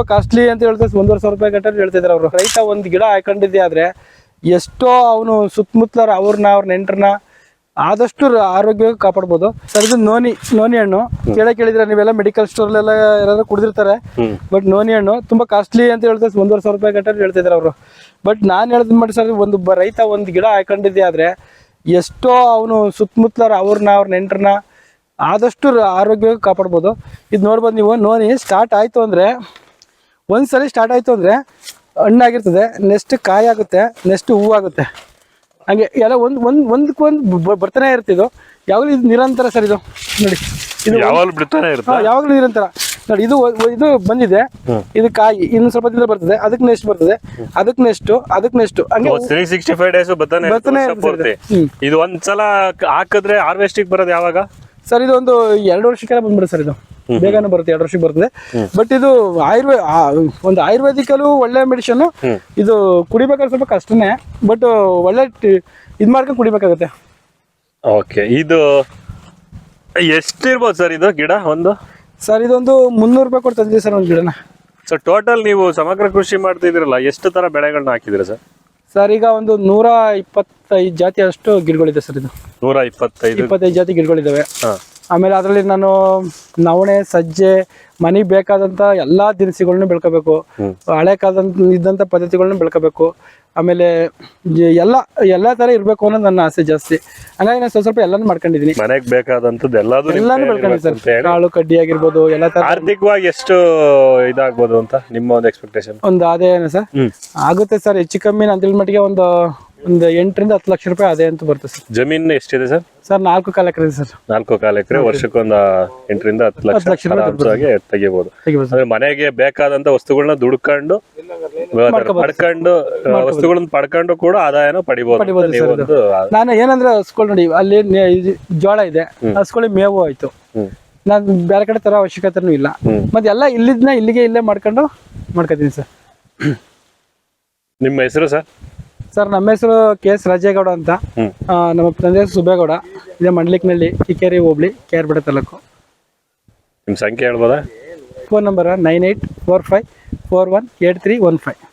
ತುಂಬಾ ಕಾಸ್ಟ್ಲಿ ಅಂತ ಹೇಳ್ತಾರೆ ಒಂದೂವರೆ ಸಾವಿರ ರೂಪಾಯಿ ಗಂಟೆ ಹೇಳ್ತಿದ್ದಾರೆ ಅವರು. ರೈತ ಒಂದು ಗಿಡ ಹಾಕೊಂಡಿದ್ದೆ ಆದ್ರೆ ಎಷ್ಟೋ ಅವನು ಸುತ್ತಮುತ್ತಲ ಅವ್ರನ್ನ ಅವ್ರ ನೆಂಟ್ರನ್ನ ಆದಷ್ಟು ಆರೋಗ್ಯ ಆರೋಗ್ಯವಾಗಿ ಕಾಪಾಡ್ಬೋದು. ಸರ್ ಇದು ನೋನಿ ನೋನಿ ಹಣ್ಣು. ಕೇಳ ಕೇಳಿದ್ರೆ ನೀವೆಲ್ಲ ಮೆಡಿಕಲ್ ಸ್ಟೋರ್ಲೆಲ್ಲ ಯಾರಾದ್ರೂ ಕುಡಿದಿರ್ತಾರೆ. ಬಟ್ ನೋನಿ ಹಣ್ಣು ತುಂಬಾ ಕಾಸ್ಟ್ಲಿ ಅಂತ ಹೇಳ್ತಾರೆ ಒಂದೂವರೆ ಸಾವಿರ ರೂಪಾಯಿ ಗಂಟೆ ಹೇಳ್ತಿದ್ದಾರೆ ಅವರು. ಬಟ್ ನಾನು ಹೇಳಿದ್ ಮಾಡಿ ಸರ್ ಒಂದು ರೈತ ಒಂದು ಗಿಡ ಹಾಕೊಂಡಿದ್ದೆ ಆದ್ರೆ ಎಷ್ಟೋ ಅವನು ಸುತ್ತಮುತ್ತಲ ಅವ್ರನ್ನ ಅವ್ರ ನೆಂಟ್ರನ್ನ ಆದಷ್ಟು ಆರೋಗ್ಯ ಆರೋಗ್ಯವಾಗಿ ಕಾಪಾಡ್ಬೋದು. ಇದು ನೋಡ್ಬೋದು ನೀವು. ನೋನಿ ಸ್ಟಾರ್ಟ್ ಆಯ್ತು ಅಂದ್ರೆ ಒಂದ್ಸಲಿ ಸ್ಟಾರ್ಟ್ ಆಯ್ತು ಅಂದ್ರೆ ಹಣ್ಣಾಗಿರ್ತದೆ ನೆಕ್ಸ್ಟ್ ಕಾಯಿ ಆಗುತ್ತೆ ನೆಕ್ಸ್ಟ್ ಹೂವು ಆಗುತ್ತೆ. ಹಂಗೆ ಎಲ್ಲ ಒಂದು ಒಂದು ಒಂದಕ್ಕೊಂದು ಬರ್ತಾನೆ ಇರ್ತಿದ್ದು ಯಾವಾಗಲೂ ಇದು ನಿರಂತರ ಸರ್ ಇದು. ನೋಡಿ ಇದು ಯಾವಾಗಲೂ ಬಿಡ್ತಾನೆ ಇರುತ್ತೆ? ಯಾವಾಗ್ಲೂ ನಿರಂತರ. ನೋಡಿ ಇದು ಇದು ಬಂದಿದೆ. ಇದು ಕಾಯಿ ಇನ್ನು ಸ್ವಲ್ಪ ದಿನ ಬರ್ತದೆ. ಅದಕ್ಕೆ ನೆಕ್ಸ್ಟ್ ಬರ್ತದೆ. ಅದಕ್ಕೆ ನೆಕ್ಸ್ಟ್ ಅದಕ್ಕೆ ನೆಕ್ಸ್ಟ್ ಹಂಗೆ ತ್ರೀ ಸಿಕ್ಸ್ಟಿ ಫೈವ್ ಡೇಸ್ ಬರ್ತಾನೆ ಬರ್ತಾನೆ. ಇದು. ಒಂದ್ಸಲ ಹಾಕಿದ್ರೆ ಹಾರ್ವೆಸ್ಟಿಗೆ ಬರೋದು ಯಾವಾಗ? ಸರ್ ಇದು ಒಂದು ಎರಡು ವರ್ಷಕ್ಕೆಲ್ಲ ಬಂದ್ಬಿಡುತ್ತೆ ಸರ್ ಇದು. ಬೇಗನೆ ಬರುತ್ತೆ ಎರಡು ವರ್ಷಕ್ಕೆ ಬರ್ತದೆ. ಬಟ್ ಇದು ಆಯುರ್ವೇದ ಒಂದು ಆಯುರ್ವೇದಿಕಲ್ಲೂ ಒಳ್ಳೆ ಮೆಡಿಷನ್ ಇದು ಕುಡಿಬೇಕಾದ್ರೆ ಸ್ವಲ್ಪ ಕಷ್ಟನೇ ಬಟ್ ಒಳ್ಳೆ ಇದ್ ಮಾಡ್ಕೊಂಡು ಕುಡಿಬೇಕಾಗತ್ತೆ. ಓಕೆ ಇದು ಎಷ್ಟಿರ್ಬೋದು ಸರ್ ಇದು ಗಿಡ ಒಂದು? ಸರ್ ಇದೊಂದು ಮುನ್ನೂರು ರೂಪಾಯಿ ಕೊಟ್ಟು ತಂದಿದೆ ಸರ್ ಒಂದು ಗಿಡನ. ಸರ್ ಟೋಟಲ್ ನೀವು ಸಮಗ್ರ ಕೃಷಿ ಮಾಡ್ತಿದ್ದೀರಲ್ಲ ಎಷ್ಟು ತರ ಬೆಳೆಗಳನ್ನ ಹಾಕಿದಿರ ಸರ್? ಸರ್ ಈಗ ಒಂದು ನೂರ ಇಪ್ಪತ್ತೈದು ಜಾತಿ ಅಷ್ಟು ಗಿಡಗಳಿದೆ ಸರ್ ಇದು. ನೂರ ಇಪ್ಪತ್ತೈದು. ಇಪ್ಪತ್ತೈದು ಜಾತಿ ಗಿಡಗಳಿದಾವೆ. ಹಾ. ಆಮೇಲೆ ಅದರಲ್ಲಿ ನಾನು ನವಣೆ ಸಜ್ಜೆ ಮನೆಗೆ ಬೇಕಾದಂತ ಎಲ್ಲಾ ದಿನಸಿಗಳನ್ನ ಬೆಳ್ಕೋಬೇಕು. ಹಳೆ ಕಾಲದಂತ ಇದ್ದಂತ ಪದ್ಧತಿಗಳನ್ನ ಬೆಳ್ಕೋಬೇಕು. ಆಮೇಲೆ ಎಲ್ಲ ಎಲ್ಲ ಎಲ್ಲಾ ತರ ಇರ್ಬೇಕು ಅನ್ನೋದು ನನ್ನ ಆಸೆ ಜಾಸ್ತಿ. ಹಂಗಾಗಿ ನಾನು ಸ್ವಲ್ಪ ಸ್ವಲ್ಪ ಎಲ್ಲಾನು ಮಾಡ್ಕೊಂಡಿದ್ದೀನಿ ಮನೆಗೆ ಬೇಕಾದಂತದ್ದು ಎಲ್ಲಾದು ನಿಮ್ ಎಲ್ಲಾನು ಬೆಳ್ಕೊಂಡಿದ್ದೀನಿ ಸರ್. ಕಾಳು ಕಡ್ಡಿ ಆಗಿರ್ಬೋದು ಎಲ್ಲಾ ತರ. ಆರ್ಥಿಕವಾಗಿ ಎಷ್ಟು ಇದಾಗ್ಬೋದು ಅಂತ ನಿಮ್ಮ ಒಂದು ಎಕ್ಸ್ಪೆಕ್ಟೇಷನ್ ಒಂದು ಆದಾಯನ ಸರ್? ಆಗುತ್ತೆ ಸರ್ ಹೆಚ್ಚು ಕಮ್ಮಿ ನಾನು ಮಟ್ಟಿಗೆ ಒಂದು ಒಂದು ಎಂಟರಿಂದ ಹತ್ತು ಲಕ್ಷ ರೂಪಾಯಿ ಅದೇ ಅಂತ ಬರುತ್ತೆ ಸರ್. ಜಮೀನು ಎಷ್ಟಿದೆ ಸರ್? ಸರ್ ನಾಲ್ಕು ಕಾಲ ಎಕರೆ ಇದೆ ಸರ್. ನಾಲ್ಕು ಕಾಲ ಎಕರೆ ವರ್ಷಕ್ಕೊಂದು ಎಂಟರಿಂದ ಹತ್ತು ಲಕ್ಷ ಲಕ್ಷ ರೂಪಾಯಿ ಆರಾಮ್ಸಾಗಿ ತೆಗಿಬಹುದು ತೆಗಿಬೋದು. ಅಂದ್ರೆ ಮನೆಗೆ ಬೇಕಾದಂತ ವಸ್ತುಗಳನ್ನ ದುಡ್ಕೊಂಡು ಪಡ್ಕೊಂಡು ವಸ್ತುಗಳನ್ನ ಪಡ್ಕೊಂಡು ಕೂಡ ಆದಾಯನ ಪಡಿಬಹುದು ಪಡಿಬೋದು ನೀವು ಒಂದು ನಾನು ಏನಂದ್ರೆ ಹಸ್ಕೊಳ್ ನೋಡಿ ಅಲ್ಲಿ ನೆ- ಜೋಳ ಇದೆ. ಹಸ್ಕೊಳ್ಳಿ ಮೇವು ಆಯ್ತು. ನಾನು ಬೇರೆ ಕಡೆ ತರ ಅವಶ್ಯಕತೆನೂ ಇಲ್ಲ. ಮತ್ತೆ ಎಲ್ಲ ಇಲ್ಲಿದ್ನ ಇಲ್ಲಿಗೆ ಇಲ್ಲೇ ಮಾಡ್ಕೊಂಡು ಮಾಡ್ಕೊತೀನಿ ಸರ್. ನಿಮ್ಮ ಹೆಸರು ಸರ್? ಸರ್ ನಮ್ಮ ಹೆಸರು ಕೆ ಎಸ್ ರಾಜೇಗೌಡ ಅಂತ. ಆ, ನಮ್ಮ ತಂದೆ ಹೆಸರು ಸುಬೇಗೌಡ ಇದೇ ಮಂಡ್ಲಿಕ್ನಳ್ಳಿ ಕಿಕ್ಕೇರಿ ಹೋಬ್ಳಿ ಬಿಡ ತಾಲೂಕು. ನಿಮ್ಮ ಸಂಖ್ಯೆ ಹೇಳ್ಬೋದಾ? Phone number nine eight four five four one eight three one five.